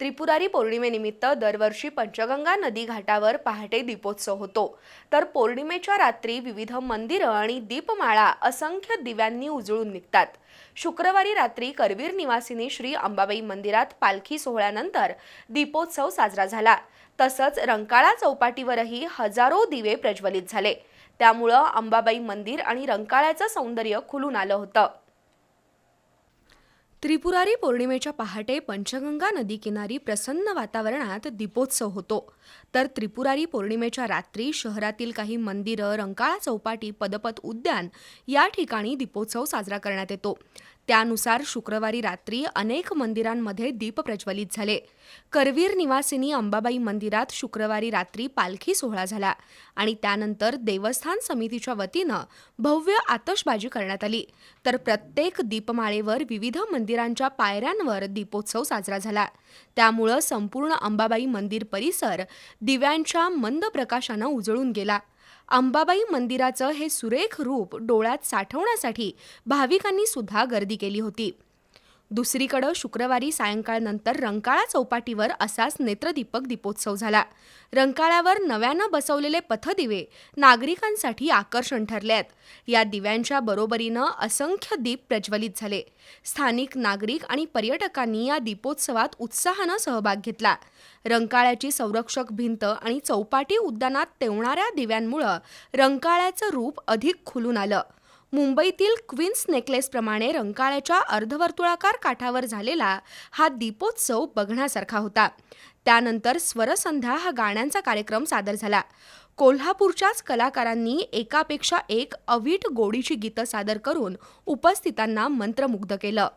त्रिपुरारी पौर्णिमेनिमित्त दरवर्षी पंचगंगा नदी घाटावर पहाटे दीपोत्सव होतो. तर पौर्णिमेच्या रात्री विविध मंदिरं आणि दीपमाळा असंख्य दिव्यांनी उजळून निघतात. शुक्रवारी रात्री करवीर निवासिनी श्री अंबाबाई मंदिरात पालखी सोहळ्यानंतर दीपोत्सव साजरा झाला. तसंच रंकाळा चौपाटीवरही हजारो दिवे प्रज्वलित झाले. त्यामुळं अंबाबाई मंदिर आणि रंकाळ्याचं सौंदर्य खुलून आलं होतं. त्रिपुरारी पौर्णिमेच्या पहाटे पंचगंगा नदी किनारी प्रसन्न वातावरणात दीपोत्सव होतो. तर त्रिपुरारी पौर्णिमेच्या रात्री शहरातील काही मंदिरं रंकाळा चौपाटी पदपथ उद्यान या ठिकाणी दीपोत्सव साजरा करण्यात येतो. त्यानुसार शुक्रवारी रात्री अनेक मंदिरांमध्ये दीप प्रज्वलित झाले. करवीर निवासिनी अंबाबाई मंदिरात शुक्रवारी रात्री पालखी सोहळा झाला आणि त्यानंतर देवस्थान समितीच्या वतीनं भव्य आतषबाजी करण्यात आली. तर प्रत्येक दीपमाळेवर विविध मंदिरांच्या पायऱ्यांवर दीपोत्सव साजरा झाला. त्यामुळं संपूर्ण अंबाबाई मंदिर परिसर दिव्यांच्या मंद प्रकाशानं उजळून गेला. अंबाबाई मंदिराचं हे सुरेख रूप डोळ्यात साठवण्यासाठी भाविकांनी सुद्धा गर्दी केली होती. दुसरीकडं शुक्रवारी सायंकाळनंतर रंकाळा चौपाटीवर असाच नेत्रदीपक दीपोत्सव झाला. रंकाळ्यावर नव्यानं बसवलेले पथदिवे नागरिकांसाठी आकर्षण ठरले आहेत या दिव्यांच्या बरोबरीनं असंख्य दीप प्रज्वलित झाले. स्थानिक नागरिक आणि पर्यटकांनी या दीपोत्सवात उत्साहानं सहभाग घेतला. रंकाळ्याची संरक्षक भिंत आणि चौपाटी उद्यानात तेवणाऱ्या दिव्यांमुळं रंकाळ्याचं रूप अधिक खुलून आलं. मुंबईतील क्वीन्स नेकलेसप्रमाणे रंकाळ्याच्या अर्धवर्तुळाकार काठावर झालेला हा दीपोत्सव बघण्यासारखा होता. त्यानंतर स्वरसंध्या हा गाण्यांचा कार्यक्रम सादर झाला. कोल्हापूरच्याच कलाकारांनी एकापेक्षा एक अवीट गोडीची गीतं सादर करून उपस्थितांना मंत्रमुग्ध केलं.